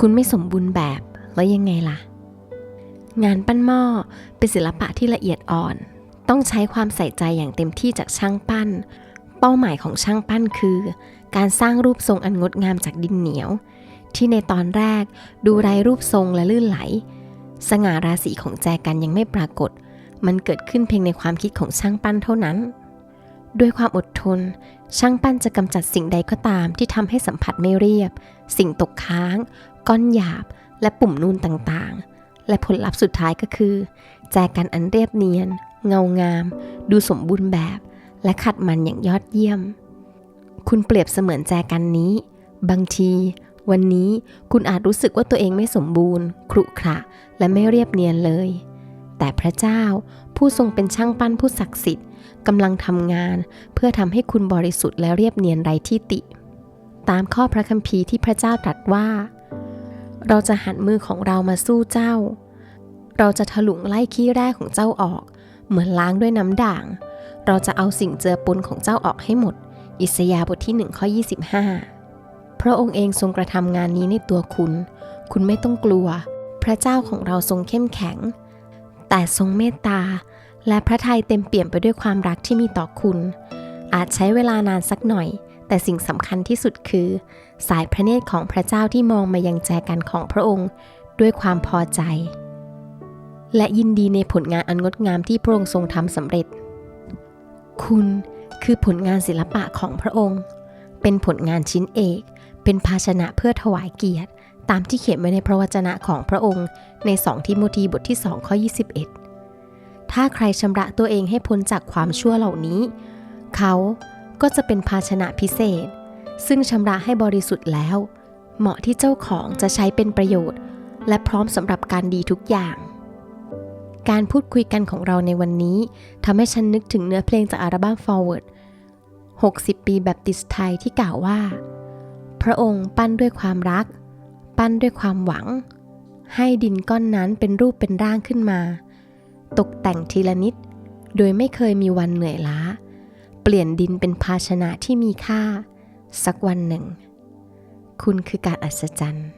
คุณไม่สมบูรณ์แบบแล้วยังไงล่ะ งานปั้นหม้อเป็นศิลปะที่ละเอียดอ่อน ต้องใช้ความใส่ใจอย่างเต็มที่จากช่างปั้น เป้าหมายของช่างปั้นคือ การสร้างรูปทรงอันงดงามจากดินเหนียว ที่ในตอนแรกดูไร้รูปทรงและลื่นไหล สง่าราศีของแจกันยังไม่ปรากฏ มันเกิดขึ้นเพียงในความคิดของช่างปั้นเท่านั้นด้วยความอดทน ช่างปั้นจะกำจัดสิ่งใดก็ตามที่ทำให้สัมผัสไม่เรียบ สิ่งตกค้าง ก้อนหยาบ และปุ่มนูนต่างๆ และผลลัพธ์สุดท้ายก็คือ แจกันอันเรียบเนียน เงางาม ดูสมบูรณ์แบบ และขัดมันอย่างยอดเยี่ยม คุณเปรียบเสมือนแจกันนี้ บางที วันนี้คุณอาจรู้สึกว่าตัวเองไม่สมบูรณ์ครุขระและไม่เรียบเนียนเลย แต่พระเจ้าผู้ทรงเป็นช่างปั้นผู้ศักดิ์สิทธิ์กำลังทำงาน เพื่อทำให้คุณบริสุทธิ์และเรียบเนียนไร้ที่ติ ตามข้อพระคัมภีร์ที่พระเจ้าตรัสว่า เราจะหันมือของเรามาสู้เจ้า เราจะถลุงไล่ขี้แร่ของเจ้าออก เหมือนล้างด้วยน้ำด่าง เราจะเอาสิ่งเจือปนของเจ้าออกให้หมด อิสยาบทที่1ข้อ25 พระองค์เองทรงกระทำงานนี้ในตัวคุณ คุณไม่ต้องกลัว พระเจ้าของเราทรงเข้มแข็ง แต่ทรงเมตตา และพระทัยเต็มเปี่ยมไปด้วยความรักที่มีต่อคุณ อาจใช้เวลานานสักหน่อย แต่สิ่งสำคัญที่สุดคือ สายพระเนตรของพระเจ้าที่มองมายังแจกันของพระองค์ด้วยความพอใจ และยินดีในผลงานอันงดงามที่พระองค์ทรงทำสำเร็จ คุณคือผลงานศิลปะของพระองค์ เป็นผลงานชิ้นเอก เป็นภาชนะเพื่อถวายเกียรติ ตามที่เขียนไว้ในพระวจนะของพระองค์ ใน2ทิโมธีบทที่2ข้อ21 ถ้าใครชำระตัวเองให้พ้นจากความชั่วเหล่านี้ เขา ก็จะเป็นภาชนะพิเศษ ซึ่งชำระให้บริสุทธิ์แล้ว เหมาะที่เจ้าของจะใช้เป็นประโยชน์ และพร้อมสำหรับการดีทุกอย่าง การพูดคุยกันของเราในวันนี้ทำให้ฉันนึกถึงเนื้อเพลงจากอัลบั้ม Forward 60 ปีแบบติสไทยที่กล่าวว่า พระองค์ปั้นด้วยความรัก ปั้นด้วยความหวัง ให้ดินก้อนนั้นเป็นรูปเป็นร่างขึ้นมา ตกแต่งทีละนิด โดยไม่เคยมีวันเหนื่อยล้า ปลี่ยนดินเป็นภาชนะที่มีค่า สักวันหนึ่ง คุณคือการอัศจรรย์